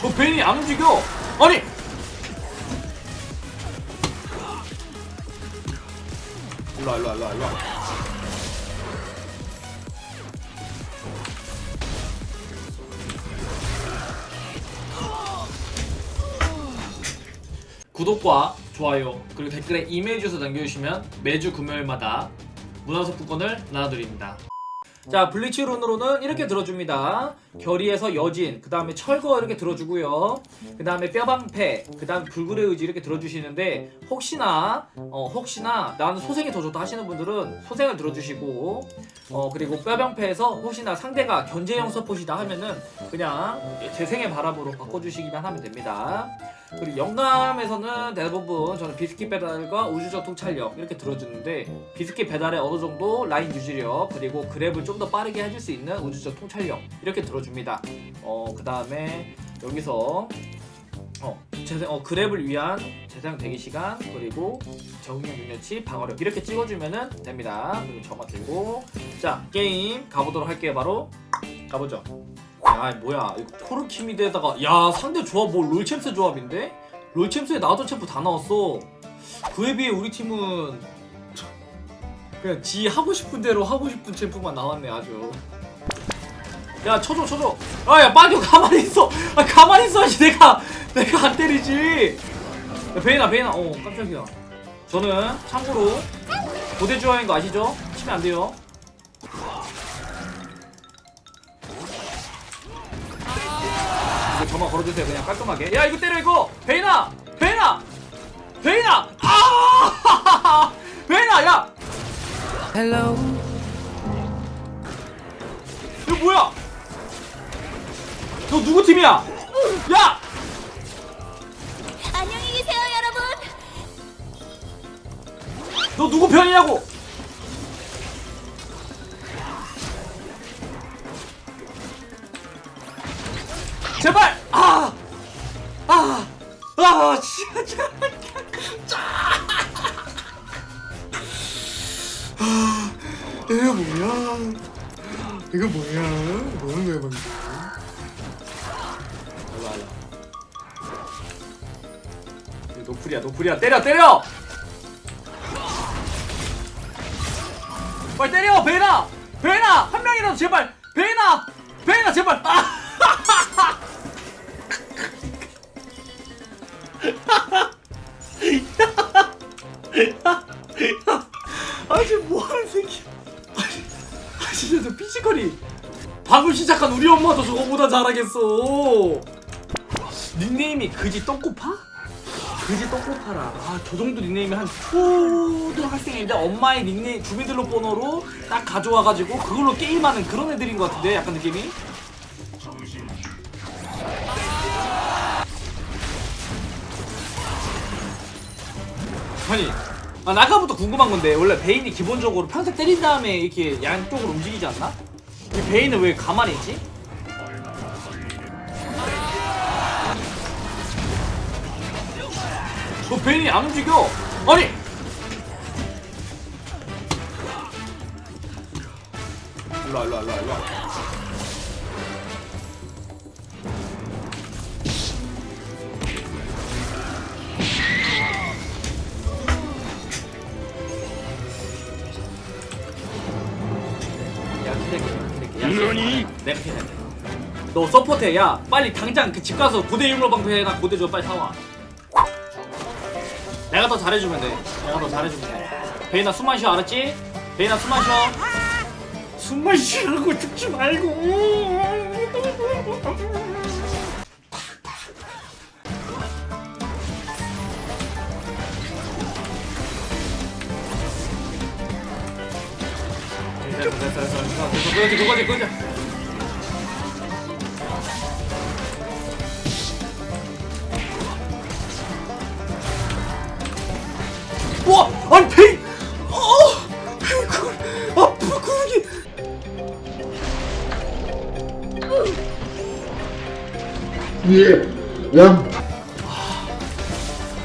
저 베인이 안 움직여. 아니. 일로와 일로와 일로와 일로와. 구독과 좋아요 그리고 댓글에 이메일 주소 남겨주시면 매주 금요일마다 문화상품권을 나눠드립니다. 자 블리치 룬으로는 이렇게 들어줍니다. 결의에서 여진, 그 다음에 철거 이렇게 들어주고요. 그 다음에 뼈방패, 그 다음 불굴의 의지 이렇게 들어주시는데 혹시나 어, 혹시나 나는 소생이 더 좋다 하시는 분들은 소생을 들어주시고 어 그리고 뼈방패에서 혹시나 상대가 견제형 서폿이다 하면은 그냥 재생의 바람으로 바꿔주시기만 하면 됩니다. 그리고 영감에서는 대부분 저는 비스킷 배달과 우주적 통찰력 이렇게 들어주는데 비스킷 배달에 어느 정도 라인 유지력 그리고 그랩을 좀 더 빠르게 해줄 수 있는 우주적 통찰력 이렇게 들어 줍니다. 어 그 다음에 여기서 어, 재생, 어 그랩을 위한 재생 대기 시간 그리고 적응력 능력치 방어력 이렇게 찍어주면은 됩니다. 그리고 저만 들고 자 게임 가보도록 할게요. 바로 가보죠. 야 뭐야 이거 코르키미드에다가 야 상대 조합 뭐 롤챔스 조합인데 롤챔스에 나왔던 챔프 다 나왔어 그에 비해 우리 팀은 그냥 지 하고 싶은 대로 하고 싶은 챔프만 나왔네 아주 야 쳐줘 쳐줘. 아야 빠져. 가만히 있어. 아 가만히 있어야지. 내가 내가 안 때리지. 야 베이나 베이나. 어 깜짝이야. 저는 참고로 고대 주화인 거 아시죠? 치면 안 돼요. 이거 저만 걸어주세요. 그냥 깔끔하게. 야 이거 때려 이거. 베이나! 베이나! 베이나! 아! 베이나 야! Hello. 팀이야 야 안녕히 계세요, 여러분. 너 누구 편이냐고 제발 아! 아! 아! 진짜 아, 이거 뭐야 이거 뭐야 뭐는 거야 방금 일로 와, 일로 와. 이거 노플이야 노플이야. 때려 때려! 빨리 때려 베이나! 베이나! 한 명이라도 제발! 베이나! 베이나 제발! 아! 아 지금 뭐하는 새끼야 아 진짜 저 피지컬이. 방금 시작한 우리 엄마도 저거보다 잘하겠어 닉네임이 그지 똥꼬파? 그지 똥꼬파라 아 저 정도 닉네임이 한 초등학생인데 엄마의 닉네임 주민등록 번호로 딱 가져와가지고 그걸로 게임하는 그런 애들인 것 같은데 약간 느낌이 아니 아, 나 아까부터 궁금한 건데 원래 베인이 기본적으로 평생 때린 다음에 이렇게 양쪽으로 움직이지 않나? 이 베인은 왜 가만히 있지? 너 베인이 안 움직여. 아니! 일로와 일로와 일로와 일로와. 야 기대게 기대게 너니? 내가 해야 너 서포트해 야 빨리 당장 그 집 가서 고대 율로 방패나 고대 줘 빨리 사와 내가 더 잘해주면 돼. 내가 더 잘해주면 돼. 베이나 숨만 쉬어 알았지? 베이나 숨만 쉬어. 숨만 쉬라고 죽지 말고. 그거지 그거지 그거지 아니 페이 어 페이 그걸 아프 그게 예, 양.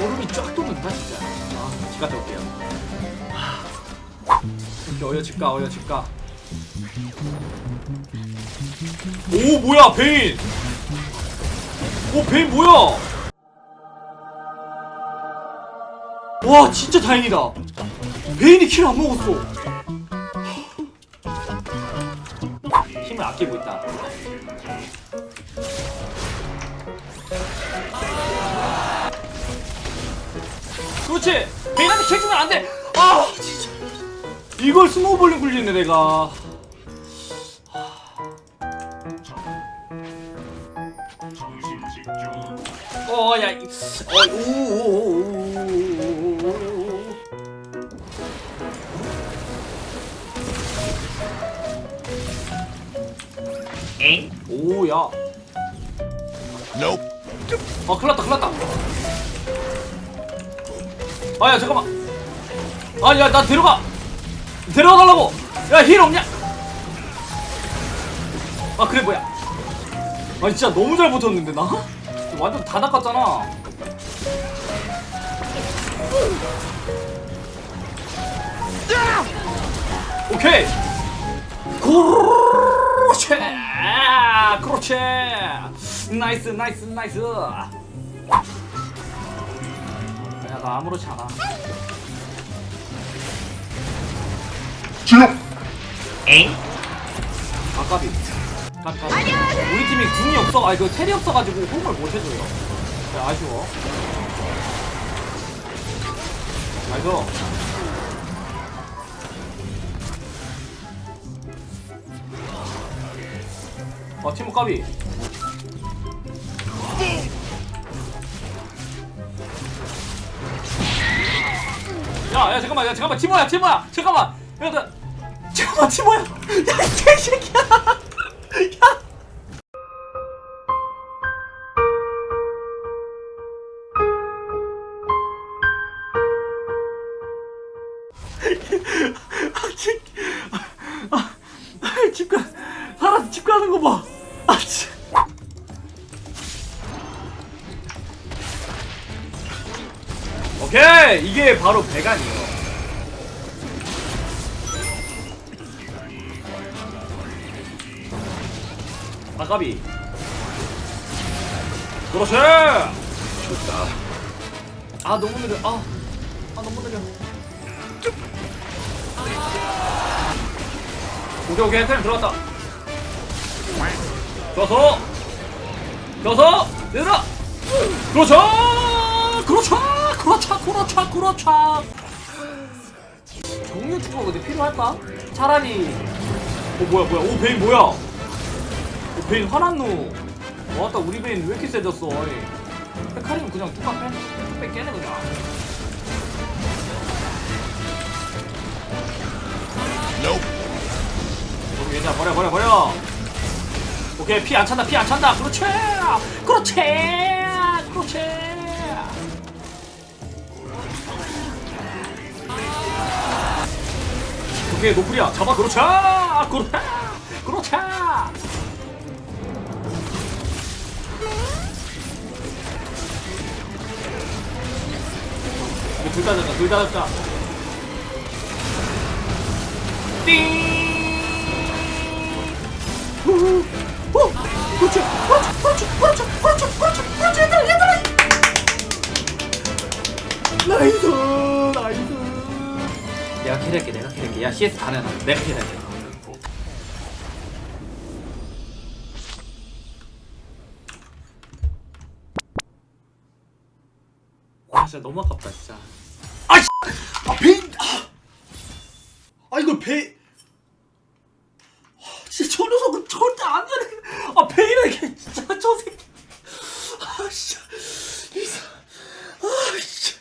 얼음이 쫙 돋는다 진짜. 아집 갔다 올게요. 하, 이렇게 어여 집가 어여 집가 오 뭐야 베인 오 베인 뭐야 와 진짜 다행이다. 베인이 킬 안 먹었어. 힘을 아끼고 있다. 그렇지! 베인한테 킬 주면 안돼! 아 진짜. 이걸 스노우볼링 굴리네 내가. 어, 야, 이- 어, 오, 오, 오, 오, 오, 엥? 오, 야. Nope. 아, 큰일 났다, 큰일 났다. 아, 야, 잠깐만. 아, 야, 나 데려가. 데려가 달라고. 야, 힐 없냐? 아, 그래, 뭐야. 아, 진짜 너무 잘 붙었는데, 나? 완전 다 낚았잖아. 오케이. 그렇 지. 그렇지. 나이스, 나이스, 나이스. 야, 나 아무렇지 않아. 엥? 아, 까비. 까비, 까비. 우리 팀이 궁이 없어. 아니, 그 텔이 없어가지고 호응을 못 해줘요. 네, 아쉬워. 아이고. 어, 팀워 까비. 야, 야, 잠깐만, 야, 잠깐만, 티모야, 티모야, 잠깐만, 야, 나, 잠깐만, 티모야, 야, 이 개새끼야, 야. 아, 집, 아, 아, 집 가, 사람 집 가는 거 봐. 오케이, 이게 바로 배관이에요. 아까비. 그렇지. 좋다. 아 너무 느려. 아, 아 너무 느려. 오케이 오케이 템 들어갔다 좋아서 좋아서 얘들아 그렇죠 그렇죠 그렇죠 그렇죠 그렇죠 정류 추가 근데 필요할까? 차라리. 어 뭐야 뭐야. 오 베인 뭐야? 오 베인 화났노. 와따 우리 베인 왜 이렇게 세졌어? 어이. 헤카리는 그냥 뚜껑 빼, 뚝 깨네 그냥. 여기 얘냐 버려 버려 버려. 오케이 피 안 찬다 피 안 찬다. 그렇지! 그렇지! 그렇지 오케이 노플이야. 잡아 그렇지 그렇지 그렇지 둘다 잡자 둘다 잡자. 띵. 그렇지, 그렇지, 그렇지, 그렇지, 그렇지, 야, CS 다 내놔. 내가 캐리할게. 와, 진짜 너무 아깝다, 진짜. 아, 씨! 아, 베인, 아, 아 이걸 베. 진짜 저 녀석은 절대 안 되는 아 베일에게 진짜 저 새끼 아 진짜 이사 아 진짜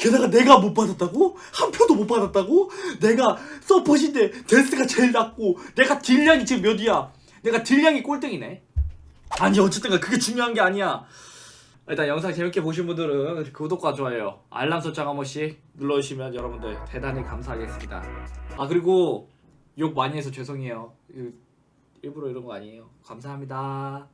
게다가 내가 못 받았다고 한 표도 못 받았다고 내가 서폿인데 데스가 제일 낮고 내가 딜량이 지금 몇이야 내가 딜량이 꼴등이네 아니 어쨌든 그게 중요한 게 아니야 일단 영상 재밌게 보신 분들은 구독과 좋아요 알람 설정 한 번씩 눌러주시면 여러분들 대단히 감사하겠습니다 아 그리고 욕 많이 해서 죄송해요. 그, 일부러 이런 거 아니에요. 감사합니다.